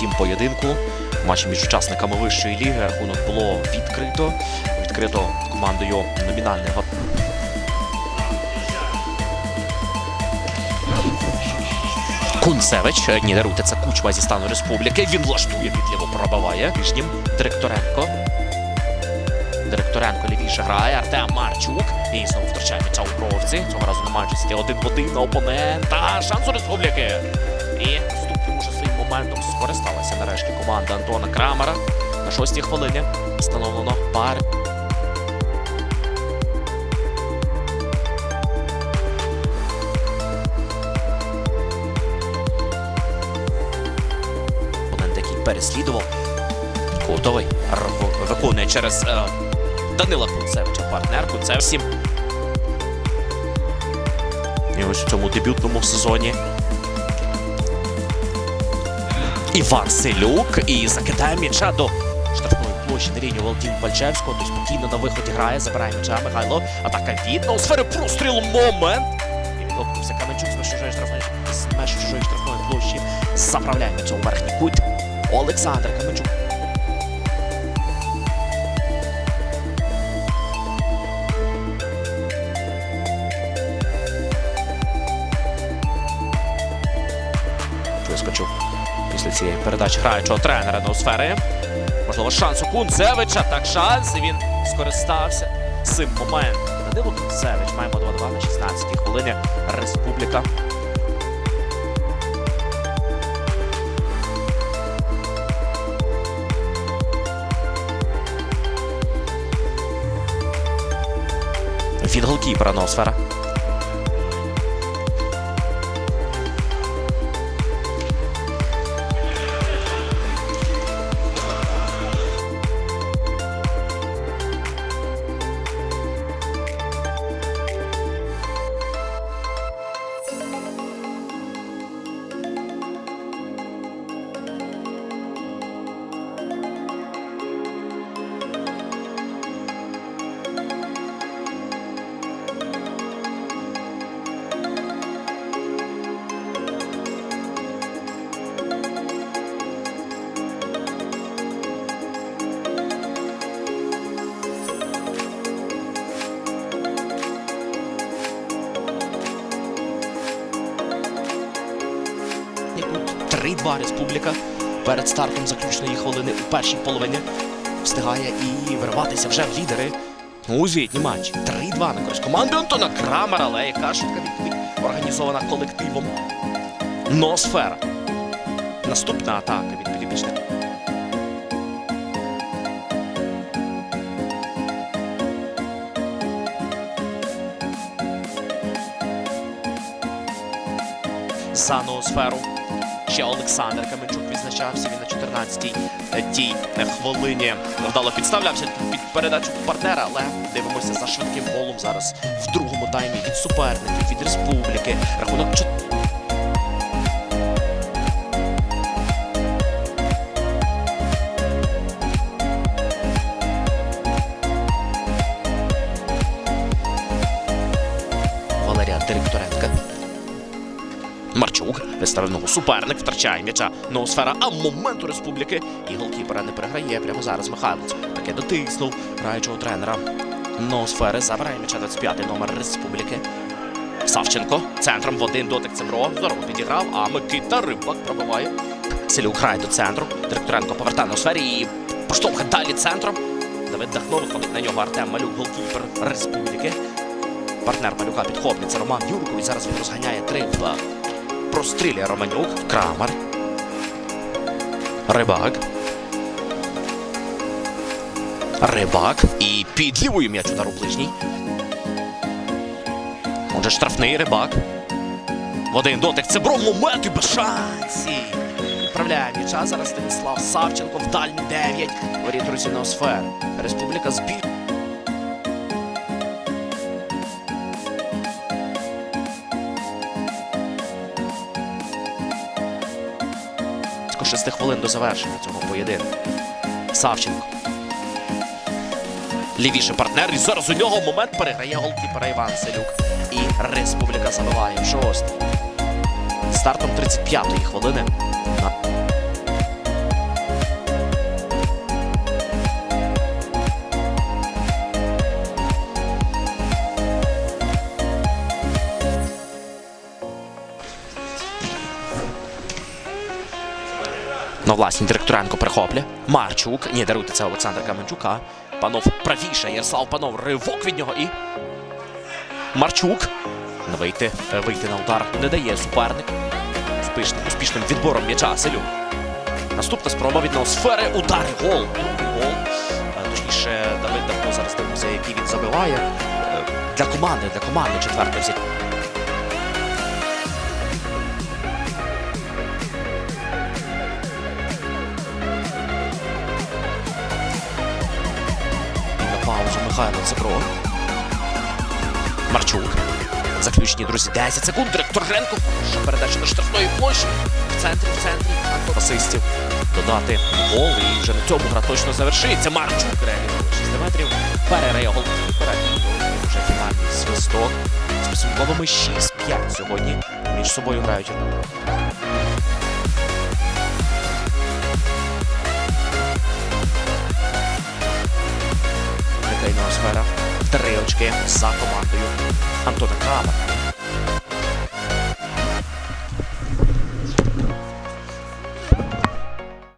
37 поєдинку. Матч між учасниками вищої ліги. Рахунок було відкрито. Відкрито командою номінальний га- Кунцевич. Ні, даруйте, це кучма зі стану республіки. Він влаштує відліво пробиває. Ближнім Директоренко. Директоренко лівіше грає. Артем Марчук. І знову втрачає м'яча у бровці. Цього разу на матчі один в один на опонента. Шанс у республіки. І моментом скористалася нарешті команда Антона Крамера. На шостій хвилині встановлено пар. Опонент, який переслідував. Кутовий виконує через е, Данила Кунцевича, партнер Кунцевич. І ось в цьому дебютному сезоні Іван Селюк і закидає м'яча до штрафної площі на лінію Володимира Пальчевського. Той спокійно на виході грає, забирає м'яча Михайло. Атака від у сфери прострілу момент. І відгукнувся Каменчук з меж чужої штрафної з меж чужої штрафної площі. Заправляє м'яча у верхній кут. Олександр Каменчук. Цієї передачі граючого тренера до сфери. Можливо, шанс у Кунцевича. Так шанс. І він скористався цим моментом. Данило Кунцевич. Маємо 2-2 на 16-й хвилині. Республіка. Від голкіпера Ноосфера. 3-2 республіка перед стартом заключної хвилини у першій половині встигає і вирватися вже в лідери у звітні матчі. 3-2 на користь команди Антона Крамера, але яка швидка відповідь організована колективом Носфера. Наступна атака від підопічних. за ноосферу. Ще Олександр Каменчук відзначався. Він на 14-й е, тій е, хвилині вдало підставлявся під передачу партнера, але дивимося за швидким голом зараз в другому таймі від суперників, від республіки. Рахунок чот- Валерія Директоренка. Марчук виставленого суперник втрачає м'яча Ноосфера, а моменту республіки і голкіпера не переграє прямо зараз Михайлович. Таке дотиснув граючого тренера Ноосфери. Забирає м'яча 25-й номер республіки. Савченко центром в один дотик Цебро. Здорово підіграв, а Микита Рибак пробиває. Селюк грає до центру. Директоренко повертає на сфері і поштовхає далі центром. Давид Дахно виходить на нього Артем Малюк, голкіпер республіки. Партнер Малюка підхоплюється Роман Юркович. Зараз він розганяє 3-2 прострілює Романюк, Крамер. Рибак. Рибак. І під лівою м'яч удар ближній. Отже, штрафний рибак. В один дотик. Це бром момент і без шансів. Відправляє м'яча зараз Станіслав Савченко в дальній 9. Воріт Русіного. Республіка збір. 6 хвилин до завершення цього поєдинку. Савченко. Лівіше партнер. І зараз у нього момент переграє голкіпера Іван Селюк. І Республіка забиває в шостий. Стартом 35-ї хвилини. На власній Директоренко перехоплює. Марчук. Ні, даруйте це Олександра Каменчука. Панов правіше. Ярослав Панов. Ривок від нього і. Марчук. Вийти, е, вийти на удар не дає суперник. Успішним, успішним відбором м'яча Селюк. Наступна спроба від сфери. Удар гол. Другий гол. Е, Точніше, Давид давно зараз дивимося, який він забиває. Е, Для команди, для команди четвертий взять. На паузу Михайло Цибро. Марчук. Заключні друзі, 10 секунд. Директор Гренко. Передача до штрафної площі. В центрі, в центрі. Асистів. Додати гол. І вже на цьому гра точно завершиться. Марчук реалізує 6 метрів. Перереє голкіпера. І вже фінальний свисток. З підсумковими 6-5 сьогодні між собою грають. Хокейна. Три очки за командою Антона Крамера.